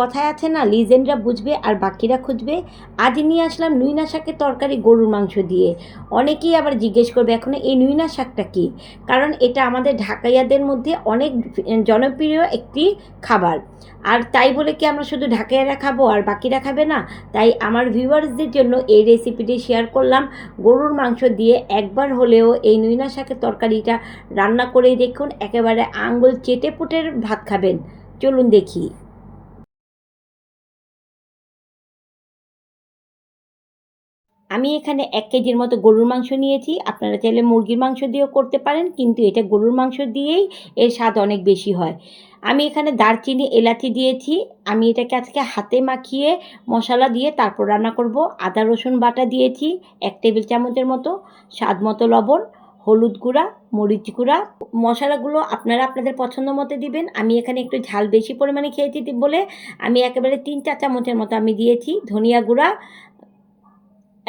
কথায় আছে না লিজেন্ডরা বুঝবে আর বাকিরা খুঁজবে। আজ নিয়ে আসলাম নুইনা শাকের তরকারি গরুর মাংস দিয়ে। অনেকেই আবার জিজ্ঞেস করবে, এখন এই নুইনা শাকটা কি? কারণ এটা আমাদের ঢাকাইয়াদের মধ্যে অনেক জনপ্রিয় একটি খাবার। আর তাই বলে কি আমরা শুধু ঢাকাইয়ারা খাব আর বাকিরা খাবে না? তাই আমার ভিউয়ার্সদের জন্য এই রেসিপিটি শেয়ার করলাম। গরুর মাংস দিয়ে একবার হলেও এই নুইনা শাকের তরকারিটা রান্না করেই দেখুন, একেবারে আঙ্গুল চেটে পুটের ভাত খাবেন। চলুন দেখি। আমি এখানে এক কেজির মতো গরুর মাংস নিয়েছি। আপনারা চাইলে মুরগির মাংস দিয়েও করতে পারেন, কিন্তু এটা গরুর মাংস দিয়েই এর স্বাদ অনেক বেশি হয়। আমি এখানে দারচিনি, এলাচি দিয়েছি। আমি এটাকে আজকে হাতে মাখিয়ে মশলা দিয়ে তারপর রান্না করব। আদা, রসুন বাটা দিয়েছি, এক টেবিল চামচের মতো। স্বাদ মতো লবণ, হলুদ গুঁড়া, মরিচ গুঁড়া। মশলাগুলো আপনারা আপনাদের পছন্দ মতো দিবেন। আমি এখানে একটু ঝাল বেশি পরিমাণে খেয়েছি বলে আমি একেবারে তিন চার চামচের মতো আমি দিয়েছি। ধনিয়া গুঁড়া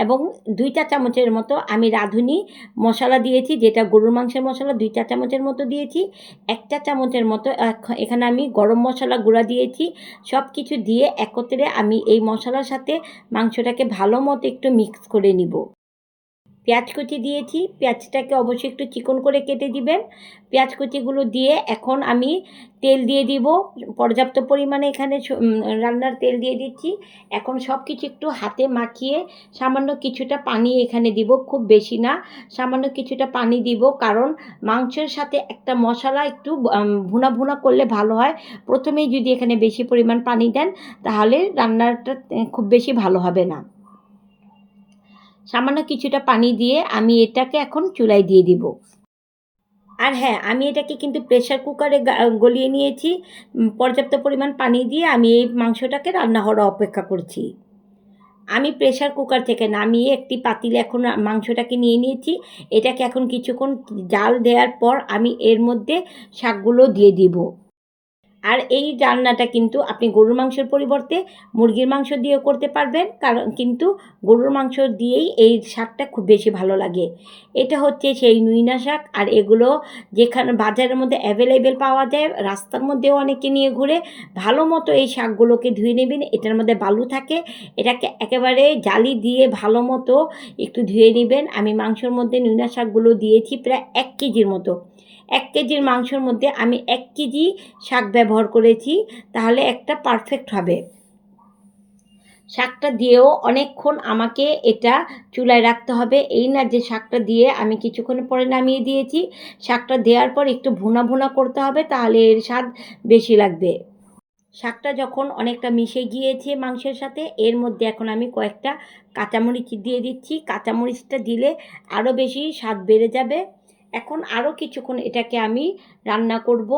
এবং দুই চা চামচের মতো আমি রাঁধুনি মশলা দিয়েছি, যেটা গরুর মাংসের মশলা দুই চা চামচের মতো দিয়েছি। এক চা চামচের মতো এখানে আমি গরম মশলা গুঁড়া দিয়েছি। সব কিছু দিয়ে একত্রে আমি এই মশলার সাথে মাংসটাকে ভালো মতো একটু মিক্স করে নিব। পেঁয়াজ কুচি দিয়েছি, পেঁয়াজটাকে অবশ্যই একটু চিকন করে কেটে দিবেন। পেঁয়াজ কুচিগুলো দিয়ে এখন আমি তেল দিয়ে দিব, পর্যাপ্ত পরিমাণে এখানে রান্নার তেল দিয়ে দিচ্ছি। এখন সব কিছু একটু হাতে মাখিয়ে সামান্য কিছুটা পানি এখানে দিব, খুব বেশি না, সামান্য কিছুটা পানি দিব। কারণ মাংসের সাথে একটা মশলা একটু ভুনা ভুনা করলে ভালো হয়। প্রথমেই যদি এখানে বেশি পরিমাণ পানি দেন, তাহলে রান্নাটা খুব বেশি ভালো হবে না। সামান্য কিছুটা পানি দিয়ে আমি এটাকে এখন চুলায় দিয়ে দিব। আর হ্যাঁ আমি এটাকে কিন্তু প্রেশার কুকারে গলিয়ে নিয়েছি। পর্যাপ্ত পরিমাণ পানি দিয়ে আমি এই মাংসটাকে রান্না হওয়ার অপেক্ষা করছি। আমি প্রেশার কুকার থেকে নামিয়ে একটি পাতিলে এখন মাংসটাকে নিয়ে নিয়েছি। এটাকে এখন কিছুক্ষণ জাল দেওয়ার পর আমি এর মধ্যে শাকগুলো দিয়ে দিব। আর এই রান্নাটা কিন্তু আপনি গরুর মাংসের পরিবর্তে মুরগির মাংস দিয়েও করতে পারবেন। কারণ কিন্তু গরুর মাংস দিয়েই এই শাকটা খুব বেশি ভালো লাগে। এটা হচ্ছে সেই নুইনা শাক। আর এগুলো যেখানে বাজারের মধ্যে অ্যাভেলেবেল পাওয়া যায়, রাস্তার মধ্যেও অনেকে নিয়ে ঘুরে ভালো মতো এই শাকগুলোকে ধুয়ে নেবেন। এটার মধ্যে বালু থাকে। এটাকে একেবারে জালি দিয়ে ভালো মতো একটু ধুয়ে নেবেন। আমি মাংসের মধ্যে নুইনা শাকগুলো দিয়েছি প্রায় এক কেজির মতো। এক কেজির মাংসর মধ্যে আমি এক কেজি শাক ব্যবহার করেছি, তাহলে একটা পারফেক্ট হবে। শাকটা দিয়েও অনেকক্ষণ আমাকে এটা চুলায় রাখতে হবে। এই না যে শাকটা দিয়ে আমি কিছুক্ষণ পরে নামিয়ে দিয়েছি, শাকটা দেওয়ার পর একটু ভুনা ভুনা করতে হবে, তাহলে এর স্বাদ বেশি লাগবে। শাকটা যখন অনেকটা মিশে গিয়েছে মাংসের সাথে, এর মধ্যে এখন আমি কয়েকটা কাঁচামরিচ দিয়ে দিচ্ছি। কাঁচামরিচটা দিলে আরও বেশি স্বাদ বেড়ে যাবে। এখন আরও কিছুক্ষণ এটাকে আমি রান্না করব।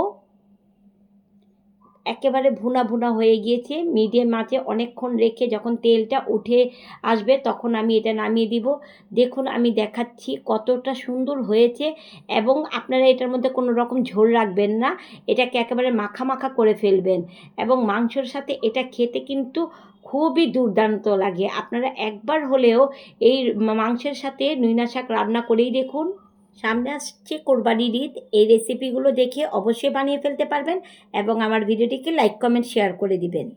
একেবারে ভুনা ভুনা হয়ে গিয়েছে। মিডিয়াম আঁচে অনেকক্ষণ রেখে যখন তেলটা উঠে আসবে তখন আমি এটা নামিয়ে দিব। দেখুন, আমি দেখাচ্ছি কতটা সুন্দর হয়েছে এবং আপনারা এটার মধ্যে কোনো রকম ঝোল রাখবেন না। এটাকে একেবারে মাখা মাখা করে ফেলবেন এবং মাংসর সাথে এটা খেতে কিন্তু খুবই দুর্দান্ত লাগে। আপনারা একবার হলেও এই মাংসের সাথে নুইনা শাক রান্না করেই দেখুন। সামনে আসছে কোরবানির ঈদ। এই রেসিপিগুলো দেখে অবশ্যই বানিয়ে ফেলতে পারবেন এবং আমার ভিডিওটিকে লাইক কমেন্ট শেয়ার করে দিবেন।